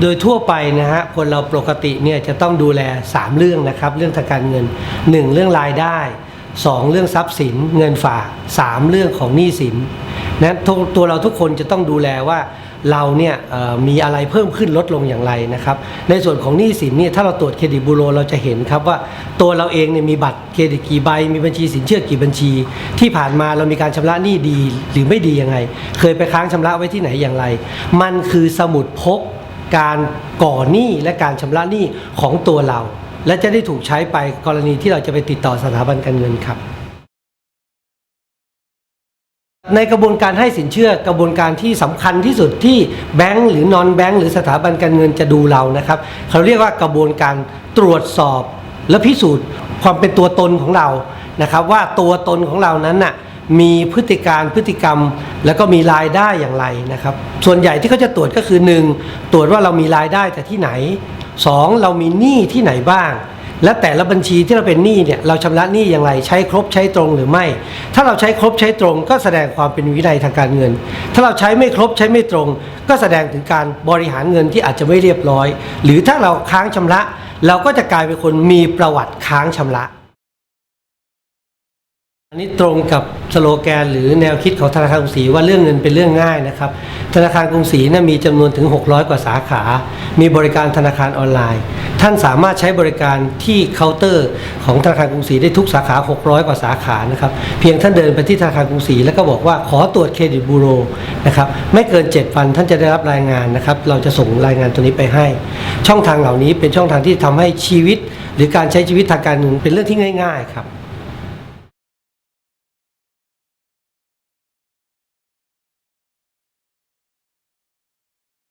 โดยทั่วไปนะฮะคนเราปกติเนี่ยจะต้องดูแล 3 เรื่องนะครับ เรื่องทางการเงิน 1 เรื่องรายได้ 2 เรื่องทรัพย์สินเงินฝาก 3 เรื่องของหนี้สินนะตัวเราทุกคนจะต้องดูแลว่าเราเนี่ยมีอะไรเพิ่มขึ้นลดลงอย่างไรนะครับ ในส่วนของหนี้สินเนี่ยถ้าเราตรวจเครดิตบูโรเราจะเห็นครับว่าตัวเราเองเนี่ยมีบัตรเครดิตกี่ใบ มีบัญชีสินเชื่อกี่บัญชี ที่ผ่านมาเรามีการชำระหนี้ดีหรือไม่ดียังไง เคยไปค้างชำระไว้ที่ไหนอย่างไร มันคือสมุดพก การก่อหนี้และการชำระหนี้ของตัวเรา และจะได้ถูกใช้ไปกรณีที่เราจะไปติดต่อสถาบันการเงินครับ ในกระบวนการให้สินเชื่อกระบวนการที่สำคัญที่สุดที่แบงก์หรือนอนแบงก์หรือสถาบันการเงินจะดูเรานะครับ เขาเรียกว่ากระบวนการตรวจสอบ และพิสูจน์ความเป็นตัวตนของเรานะครับ ว่าตัวตนของเรานั้นน่ะ มีพฤติการพฤติกรรม แล้วก็มีรายได้อย่างไรนะครับ ส่วนใหญ่ที่เขาจะตรวจก็คือ 1. ตรวจว่าเรามีรายได้จากที่ไหน 2. เรามีหนี้ที่ไหนบ้าง และแต่ละบัญชีที่เราเป็นหนี้เนี่ยเราชำระหนี้อย่างไรใช้ครบใช้ตรงหรือไม่ ถ้าเราใช้ครบใช้ตรง ก็แสดงความเป็นวินัยทางการเงิน ถ้าเราใช้ไม่ครบใช้ไม่ตรง ก็แสดงถึงการบริหารเงินที่อาจจะไม่เรียบร้อย หรือถ้าเราค้างชำระ เราก็จะกลายเป็นคนมีประวัติค้างชำระ อันนี้ตรงกับสโลแกนหรือแนวคิดของธนาคารกรุงศรีว่าเรื่องเงินเป็นเรื่องง่ายนะครับ ธนาคารกรุงศรีนะมีจำนวนถึง 600 กว่าสาขา มีบริการธนาคารออนไลน์ ท่านสามารถใช้บริการที่เคาน์เตอร์ของธนาคารกรุงศรีได้ทุกสาขา 600 กว่าสาขานะครับ เพียงท่านเดินไปที่ธนาคารกรุงศรีแล้วก็บอกว่าขอตรวจเครดิตบูโรนะครับ ไม่เกิน 7 วันท่านจะได้รับรายงานนะครับ เราจะส่งรายงานตัวนี้ไปให้ ช่องทางเหล่านี้เป็นช่องทางที่ทำให้ชีวิต หรือการใช้ชีวิตทางการเงินเป็นเรื่องที่ง่าย ๆ ครับ